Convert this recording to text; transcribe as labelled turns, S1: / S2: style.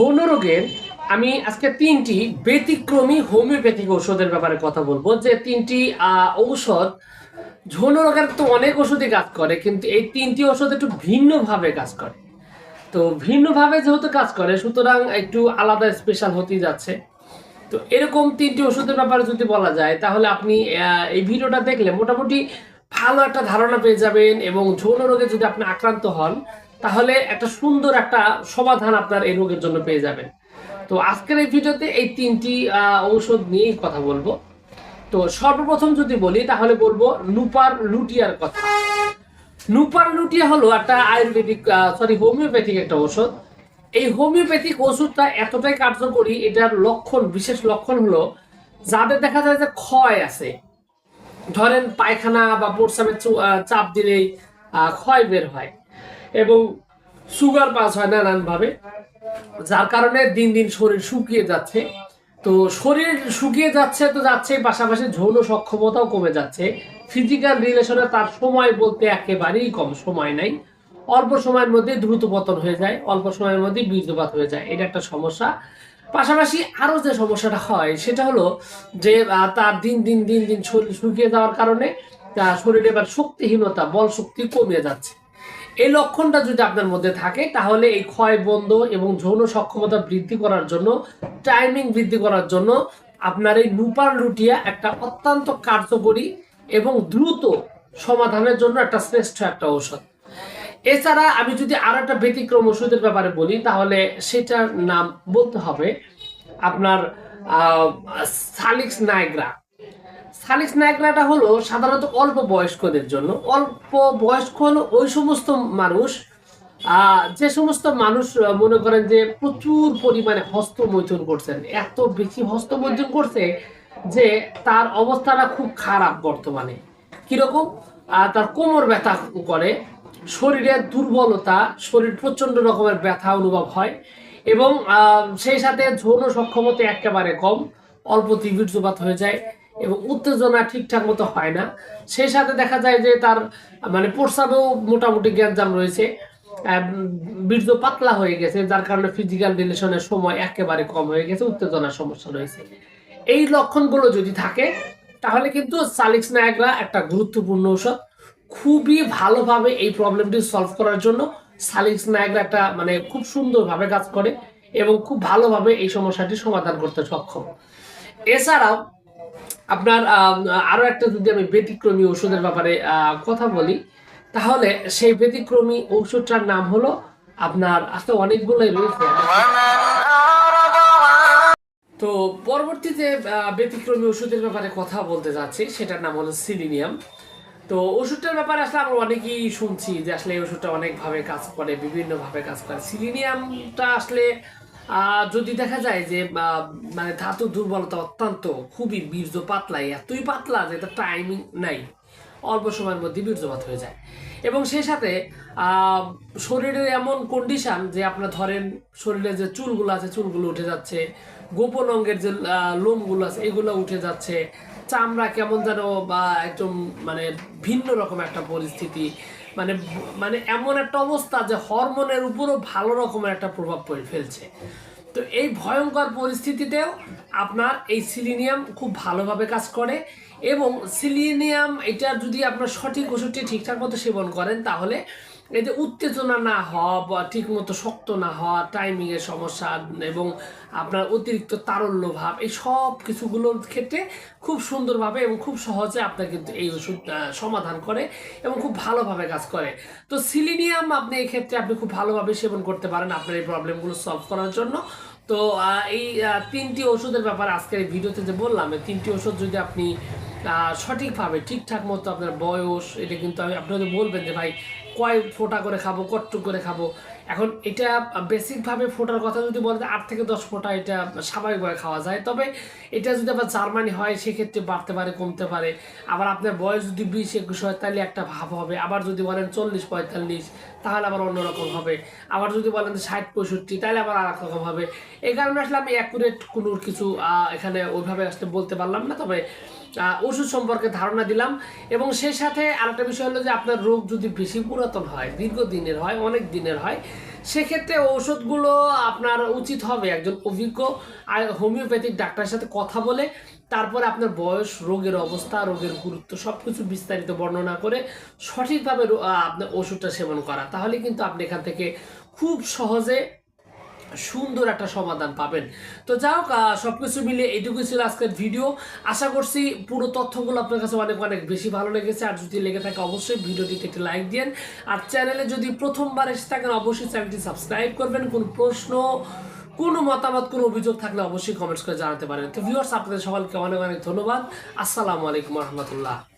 S1: যৌন রোগের আমি আজকে তিনটি ব্যতিক্রমী হোমিওপ্যাথিক ঔষধের ব্যাপারে কথা বলব যে তিনটি ঔষধ যৌন রোগের তো অনেক ওষুধই কাজ করে, কিন্তু এই তিনটি ওষুধ একটু ভিন্নভাবে কাজ করে। তো ভিন্নভাবে যেহেতু কাজ করে, সুতরাং একটু আলাদা স্পেশাল হতেই যাচ্ছে। তো এরকম তিনটি ওষুধের ব্যাপারে যদি বলা যায়, তাহলে আপনি এই ভিডিওটা দেখলে মোটামুটি ভালো একটা ধারণা পেয়ে যাবেন এবং যৌন রোগে যদি আপনি আক্রান্ত হন, তাহলে একটা সুন্দর একটা সমাধান আপনার এই রোগের জন্য পেয়ে যাবেন। তো আজকের এই ভিডিওতে এই তিনটি ঔষধ নিয়েই কথা বলব। তো সর্বপ্রথম যদি বলি, তাহলে বলব নুপার লুটিয়ার কথা। নুপার লুটিয়া হলো একটা আয়ুর্বেদিক সরি হোমিওপ্যাথিক একটা ওষুধ এই হোমিওপ্যাথিক ওষুধটা এতটাই কার্যকরী, এটার লক্ষণ, বিশেষ লক্ষণ হলো, যাদের দেখা যায় যে ক্ষয় আছে ধরেন পায়খানা বা প্রস্রাবের চাপ দিলেই ক্ষয় বের হয় এবং সুগার পাস হয় নানানভাবে, যার কারণে দিন দিন শরীর শুকিয়ে যাচ্ছে। তো শরীর শুকিয়ে যাচ্ছে তো যাচ্ছে, পাশাপাশি যৌন সক্ষমতাও কমে যাচ্ছে। ফিজিক্যাল রিলেশনে তার সময় বলতে একেবারেই কম সময় নাই। অল্প সময়ের মধ্যে দ্রুত পতন হয়ে যায়, অল্প সময়ের মধ্যে বীর্যপাত হয়ে যায়। এটা একটা সমস্যা। পাশাপাশি আরও যে সমস্যাটা হয়, সেটা হলো যে তার দিন দিন দিন দিন শরীর শুকিয়ে যাওয়ার কারণে তার শরীরে এবার শক্তিহীনতা, বল শক্তি কমে যাচ্ছে। এই লক্ষণটা যদি আপনার মধ্যে থাকে, তাহলে এই ক্ষয় বন্ধ এবং যৌন সক্ষমতা বৃদ্ধি করার জন্য টাইমিং বৃদ্ধি করার জন্য আপনার এই নুপার লুটিয়া একটা অত্যন্ত কার্যকরী এবং দ্রুত সমাধানের জন্য একটা শ্রেষ্ঠ একটা ঔষধ। এছাড়া আমি যদি আরও একটা ব্যতিক্রম ওষুধের ব্যাপারে বলি, তাহলে সেটার নাম বলতে হবে আপনার সালিক্স নাইগ্রা সালিক্স নাইগ্রাটা হলো সাধারণত অল্প বয়স্কদের জন্য। অল্প বয়স্ক হলো ওই সমস্ত মানুষ যে সমস্ত মানুষ মনে করেন যে প্রচুর পরিমাণে হস্তমৈথুন করছেন। এত বেশি হস্তমৈথুন করছে যে তার অবস্থাটা খুব খারাপ বর্তমানে। কীরকম? তার কোমর ব্যথা করে শরীরের দুর্বলতা, শরীর প্রচণ্ড রকমের ব্যথা অনুভব হয় এবং সেই সাথে যৌন সক্ষমতা একেবারে কম, অল্প বীর্যপাত হয়ে যায় এবং উত্তেজনা ঠিকঠাক মতো হয় না। সেই সাথে দেখা যায় যে তার মানে প্রস্রাবেও মোটামুটি গ্যাঞ্জাম রয়েছে বীর্য পাতলা হয়ে গেছে, যার কারণে ফিজিক্যাল রিলেশনের সময় একেবারে কম হয়ে গেছে, উত্তেজনার সমস্যা রয়েছে। এই লক্ষণগুলো যদি থাকে, তাহলে কিন্তু সালিক্স নায়করা একটা গুরুত্বপূর্ণ ঔষধ। খুবই ভালোভাবে এই প্রবলেমটি সলভ করার জন্য সালিক্স নায়করা একটা মানে খুব সুন্দরভাবে কাজ করে এবং খুব ভালোভাবে এই সমস্যাটি সমাধান করতে সক্ষম। এছাড়াও আপনার আম, আরও একটা যদি আমি ব্যতিক্রমী ওষুধের ব্যাপারে কথা বলি তাহলে সেই ব্যতিক্রমী ঔষধটার নাম হলো আপনার আসলে অনেকগুলোই রয়েছে। তো পরবর্তীতে ব্যতিক্রমী ওষুধের ব্যাপারে কথা বলতে যাচ্ছি সেটার নাম হলো সিলিনিয়াম তো ওষুধটার ব্যাপারে আসলে আমরা অনেকেই শুনছি যে আসলে এই ওষুধটা অনেকভাবে কাজ করে বিভিন্নভাবে কাজ করে। সিলিনিয়ামটা আসলে যদি দেখা যায় যে মানে ধাতু দুর্বলতা অত্যন্ত, খুবই বীর্য পাতলাই এতই পাতলা যে তার টাইমিং নাই। অল্প সময়ের মধ্যে বীর্যপাত হয়ে যায়। এবং সেই সাথে শরীরের এমন কন্ডিশন যে আপনার ধরেন শরীরে যে চুলগুলো আছে, চুলগুলো উঠে যাচ্ছে, গোপন অঙ্গের যে লোমগুলো আছে, এগুলো উঠে যাচ্ছে চামড়া কেমন যেন বা একদম মানে ভিন্ন রকম একটা পরিস্থিতি মানে মানে এমন একটা অবস্থা যে হরমোনের উপরও ভালো রকমের একটা প্রভাব পড়ে ফেলছে। তো এই ভয়ঙ্কর পরিস্থিতিতেও আপনার এই সিলিনিয়াম খুব ভালোভাবে কাজ করে এবং সিলিনিয়াম এটা যদি আপনার সঠিক ওষুধটি ঠিকঠাক মতো সেবন করেন তাহলে এই যে উত্তেজনা না হওয়া বা ঠিক মতো শক্ত না হওয়া টাইমিং এর সমস্যা এবং আপনার অতিরিক্ত তারল্য ভাব, এই সব কিছুগুলোর ক্ষেত্রে খুব সুন্দরভাবে এবং খুব সহজে আপনার কিন্তু এই ওষুধ সমাধান করে এবং খুব ভালোভাবে কাজ করে। তো সিলিনিয়াম আপনি এই ক্ষেত্রে আপনি খুব ভালোভাবে সেবন করতে পারেন আপনার এই প্রবলেমগুলো সলভ করার জন্য। তো এই তিনটি ওষুধের ব্যাপারে আজকের ভিডিওতে যে বললাম, এই তিনটি ওষুধ যদি আপনি সঠিকভাবে, ঠিকঠাক মতো আপনার বয়স, এটা কিন্তু আমি আপনাদের বলবেন যে, ভাই, কয় ফোটা করে খাব কটটুক করে খাব? এখন এটা বেসিকভাবে ফোটার কথা যদি বলতে আট থেকে দশ ফোঁটা এটা স্বাভাবিকভাবে খাওয়া যায়। তবে এটা যদি আবার জার্মানি হয়, সেক্ষেত্রে বাড়তে পারে, কমতে পারে। আবার আপনার বয়স যদি বিশ, একুশ হয়, তাহলে একটা ভাব হবে। আবার যদি বলেন চল্লিশ, পঁয়তাল্লিশ, তাহলে আবার অন্যরকম হবে। আবার যদি বলেন ষাট, পঁয়ষট্টি, তাহলে আবার আর রকম হবে। এই কারণে আসলে আমি অ্যাকুরেট কোনো কিছু এখানে ওইভাবে আসলে বলতে পারলাম না। তবে ওষুধ সম্পর্কে ধারণা দিলাম। এবং সেই সাথে আরেকটা বিষয় হলো যে, আপনার রোগ যদি বেশি পুরাতন হয়, দীর্ঘদিনের হয়, অনেক দিনের হয় সেক্ষেত্রে ঔষধগুলো আপনার উচিত হবে একজন অভিজ্ঞ হোমিওপ্যাথিক ডাক্তারের সাথে কথা বলে, তারপরে আপনার বয়স, রোগের অবস্থা, রোগের গুরুত্ব সব কিছু বিস্তারিত বর্ণনা করে সঠিকভাবে আপনার ওষুধটা সেবন করা। তাহলে কিন্তু আপনি এখান থেকে খুব সহজে সুন্দর একটা সমাধান পাবেন। তো যাই হোক আহ, সবকিছু মিলিয়ে এইটুকুই ছিল আজকের ভিডিও। আশা করছি পুরো তথ্যগুলো আপনার কাছে অনেক অনেক বেশি ভালো লেগেছে। আর যদি লেগে থাকে অবশ্যই ভিডিওটিতে একটি লাইক দিন আর চ্যানেলে যদি প্রথমবার এসে থাকেন অবশ্যই চ্যানেলটি সাবস্ক্রাইব করবেন। কোন প্রশ্ন কোনো মতামত কোনো অভিযোগ থাকলে অবশ্যই কমেন্টস করে জানাতে পারেন। তো ভিউয়ার্স আপনাদের সকলকে অনেক অনেক ধন্যবাদ। আসসালামু আলাইকুম রহমতুল্লাহ।